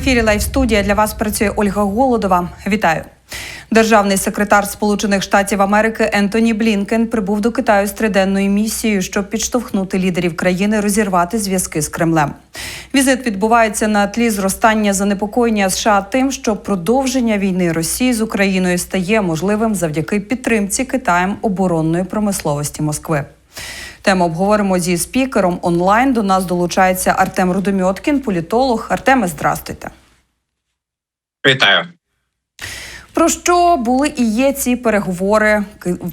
Ефірі Лайв студія для вас працює Ольга Голодова. Вітаю. Державний секретар Сполучених Штатів Америки Ентоні Блінкен прибув до Китаю з триденною місією, щоб підштовхнути лідерів країни розірвати зв'язки з Кремлем. Візит відбувається на тлі зростання занепокоєння США тим, що продовження війни Росії з Україною стає можливим завдяки підтримці Китаєм оборонної промисловості Москви. Тему обговоримо зі спікером онлайн. До нас долучається Артем Рудомьоткін, політолог. Артеме, здрастуйте. Вітаю. Про що були і є ці переговори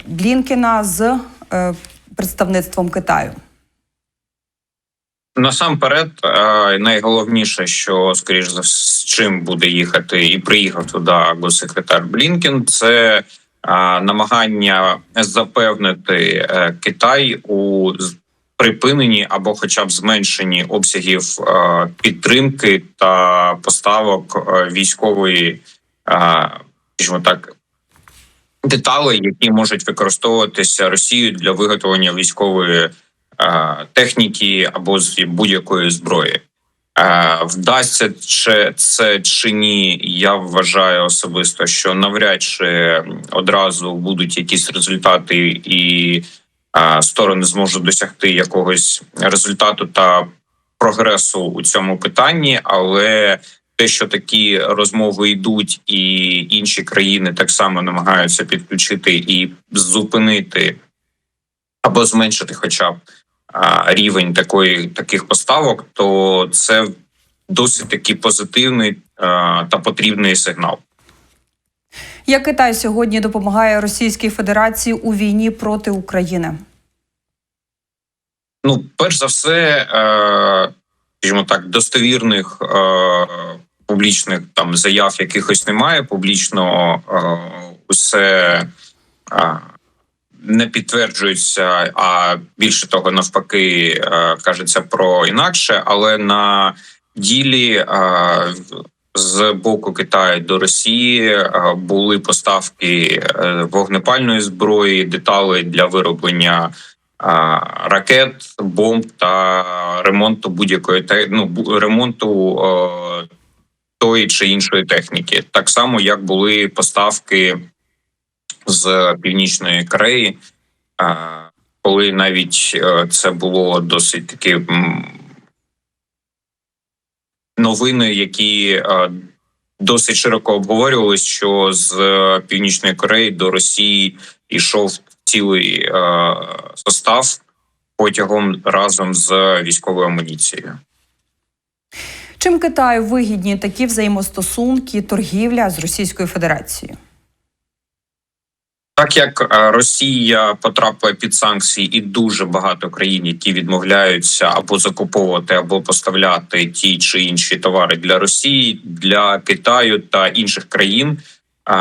Блінкена з е, представництвом Китаю? Насамперед, е, найголовніше, що скоріш за з чим буде їхати і приїхав туди госсекретар Блінкен, це намагання запевнити е, Китай у припиненні або, хоча б зменшенні обсягів е, підтримки та поставок е, військової, скажімо так, деталей, які можуть використовуватися Росією для виготовлення військової е, техніки або з будь-якої зброї. Е, Вдасться чи це чи ні, я вважаю особисто, що навряд чи одразу будуть якісь результати, і е, сторони зможуть досягти якогось результату та прогресу у цьому питанні, але те, що такі розмови йдуть, і інші країни так само намагаються підключити і зупинити або зменшити, хоча б рівень такої таких поставок, то це досить таки позитивний та потрібний сигнал. Як Китай сьогодні допомагає Російській Федерації у війні проти України? Ну, перш за все, е, скажімо так, достовірних е, публічних там заяв якихось немає. Публічно е, усе не підтверджується, а більше того, навпаки, е, кажеться про інакше, але на ділі. Е, з боку Китаю до Росії е, були поставки вогнепальної зброї, деталей для вироблення ракет, бомб та ремонту будь-якої ну, ремонту тої чи іншої техніки, так само як були поставки з північної Кореї, коли навіть е, це було досить таки новини, які е, досить широко обговорювалися, що з е, північної Кореї до Росії йшов цілий состав потягом разом з військовою амуніцією. Чим Китаю вигідні такі взаємостосунки, торгівля з Російською Федерацією? Так як е, Росія потрапила під санкції, і дуже багато країн, які відмовляються або закуповувати, або поставляти ті чи інші товари для Росії, для Китаю та інших країн,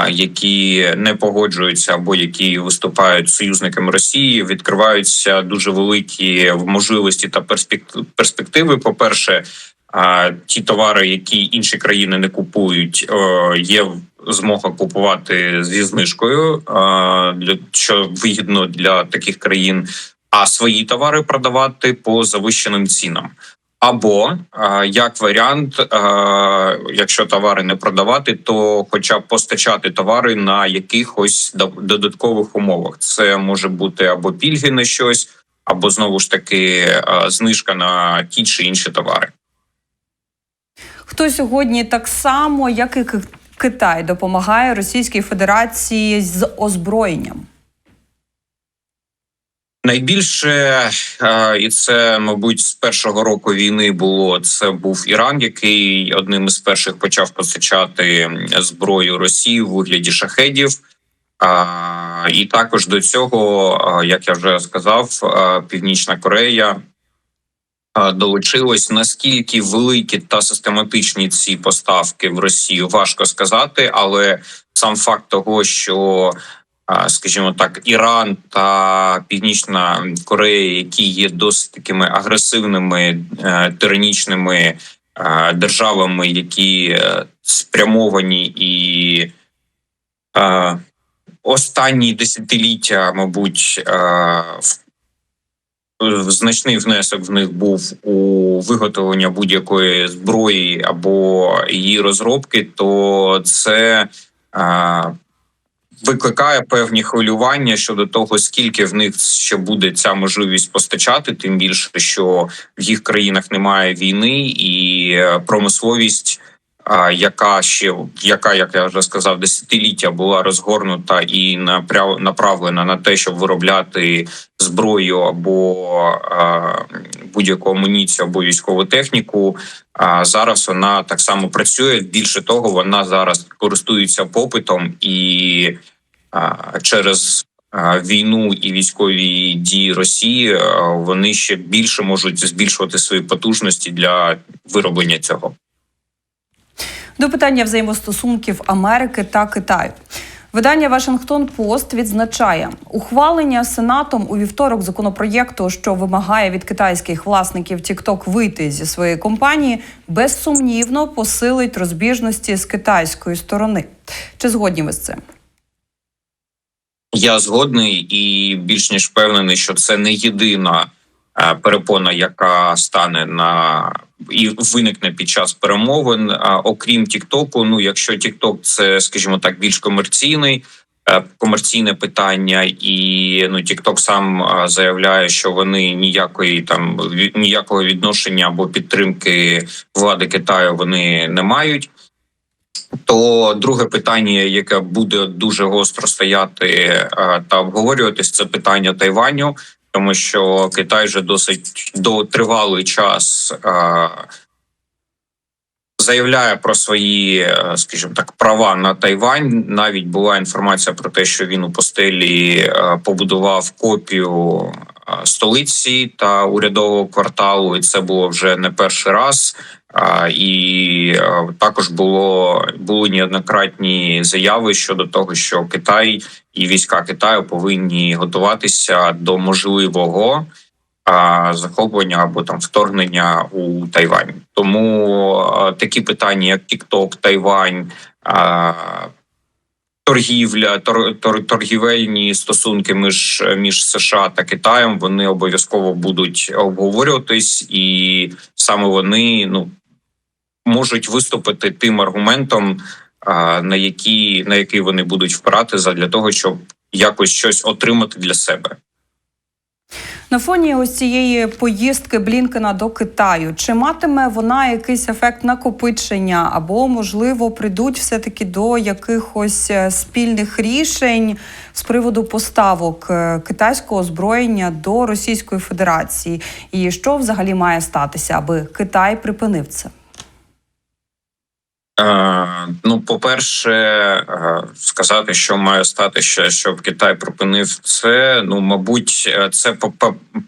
які не погоджуються або які виступають союзниками Росії, відкриваються дуже великі можливості та перспек- перспективи. По перше, а, ті товари, які інші країни не купують, е, є змога купувати зі знижкою, для що вигідно для таких країн, а свої товари продавати по завищеним цінам. Або е, як варіант, е, якщо товари не продавати, то хоча б постачати товари на якихось додаткових умовах. Це може бути або пільги на щось, або знову ж таки знижка на ті чи інші товари. Хто сьогодні так само, як і Китай, допомагає Російській Федерації з озброєнням? Найбільше е, і це, мабуть, з першого року війни було. Це був Іран, який одним із перших почав постачати зброю Росії у вигляді шахедів. І також до цього, як я вже сказав, Північна Корея а, долучилась. Наскільки великі та систематичні ці поставки в Росію, важко сказати, але сам факт того, що скажімо так, Іран та Північна Корея, які є досить такими агресивними е, тиранічними е, державами, які е, спрямовані і е, останні десятиліття, мабуть, е, в значний внесок в них був у виготовлення будь-якої зброї або її розробки, то це а, викликає певні хвилювання щодо того, скільки в них ще буде ця можливість постачати, тим більше, що в їх країнах немає війни і е, промисловість. Яка ще яка, як я вже сказав, десятиліття була розгорнута і направлена на те, щоб виробляти зброю або будь-яку амуніцію або військову техніку. А зараз вона так само працює. Більше того, вона зараз користується попитом і через війну і військові дії Росії вони ще більше можуть збільшувати свої потужності для вироблення цього. До питання взаємостосунків Америки та Китаю. Видання Вашингтон Пост відзначає ухвалення Сенатом у вівторок законопроєкту, що вимагає від китайських власників TikTok вийти зі своєї компанії, безсумнівно посилить розбіжності з китайської сторони. Чи згодні ви з цим? Я згодний і більш ніж впевнений, що це не єдина е, перепона, яка стане на і виникне під час перемовин. А окрім Тіктоку, ну якщо Тікток це, скажімо так, більш комерційний. е, Комерційне питання, і ну Тікток сам заявляє, що вони ніякої там ніякого відношення або підтримки влади Китаю вони не мають. То друге питання, яке буде дуже гостро стояти е, та обговорюватись, це питання Тайваню, тому що Китай вже досить довтривалий час е, заявляє про свої, е, скажімо так, права на Тайвань. Навіть була інформація про те, що він у постелі е, побудував копію столиці та урядового кварталу, і це було вже не перший раз. І е, також було були неоднократні заяви щодо того, що Китай і війська Китаю повинні готуватися до можливого захоплення або там вторгнення у Тайвань. Тому е, такі питання, як TikTok, Тайвань. Торгівля, тор, тор, торгівельні стосунки між між США та Китаєм вони обов'язково будуть обговорюватись, і саме вони ну можуть виступити тим аргументом, на які на який вони будуть впирати для того, щоб якось щось отримати для себе. На фоні ось цієї поїздки Блінкена до Китаю, чи матиме вона якийсь ефект накопичення, або можливо прийдуть все таки до якихось е, спільних рішень з приводу поставок е, китайського озброєння до Російської Федерації? І що взагалі має статися, аби Китай припинив це? Е, ну, по-перше, е, сказати, що має стати ще, щоб Китай припинив це. Ну, мабуть, е, це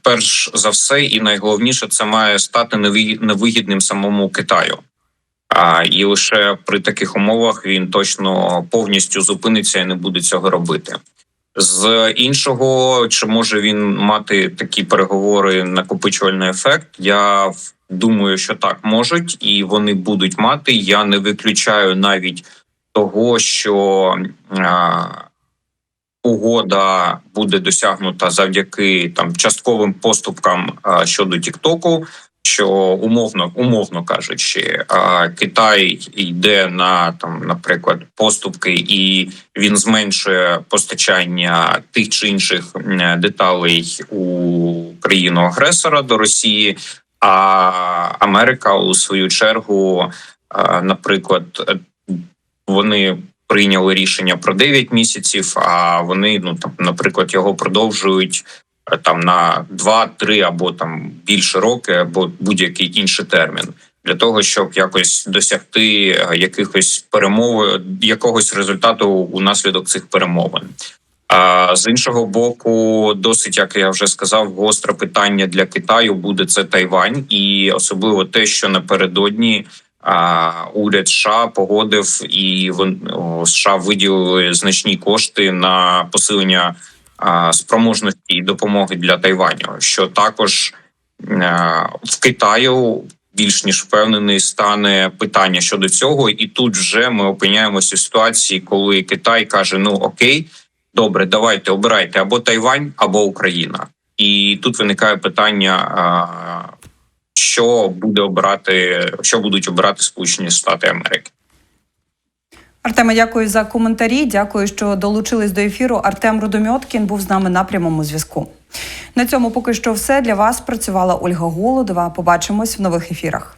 перш за все, і найголовніше, це має стати невигідним самому Китаю. А і лише при таких умовах він точно повністю зупиниться і не буде цього робити. З іншого, чи може він мати такі переговори накопичувальний ефект? Я в- думаю, що так можуть, і вони будуть мати. Я не виключаю навіть того, що а, угода буде досягнута завдяки там частковим поступкам а, щодо Тіктоку. Що умовно, умовно кажучи, а, Китай йде на там, наприклад, поступки, і він зменшує постачання тих чи інших деталей у країну агресора до Росії. А Америка у свою чергу, наприклад, е, вони прийняли рішення про 9 місяців. А вони ну там, наприклад, його продовжують е, там на 2-3 або там більше роки, або будь-який інший термін. Для того щоб якось досягти е, якихось перемов, якогось результату унаслідок цих перемовин. З іншого боку, досить як я вже сказав, гостре питання для Китаю буде це Тайвань, і особливо те, що напередодні уряд США погодив і США виділили значні кошти на посилення спроможності і допомоги для Тайваню, що також в Китаю. Більш ніж впевнений стане питання щодо цього, і тут вже ми опиняємося в ситуації, коли Китай каже: Ну окей, добре, давайте обирайте або Тайвань, або Україна. І тут виникає питання, що буде обирати, що будуть обирати Сполучені Штати Америки. Артеме, дякую за коментарі. Дякую, що долучились до ефіру. Артем Рудомьоткін був з нами на прямому зв'язку. На цьому поки що все для вас працювала Ольга Голодова. Побачимось в нових ефірах.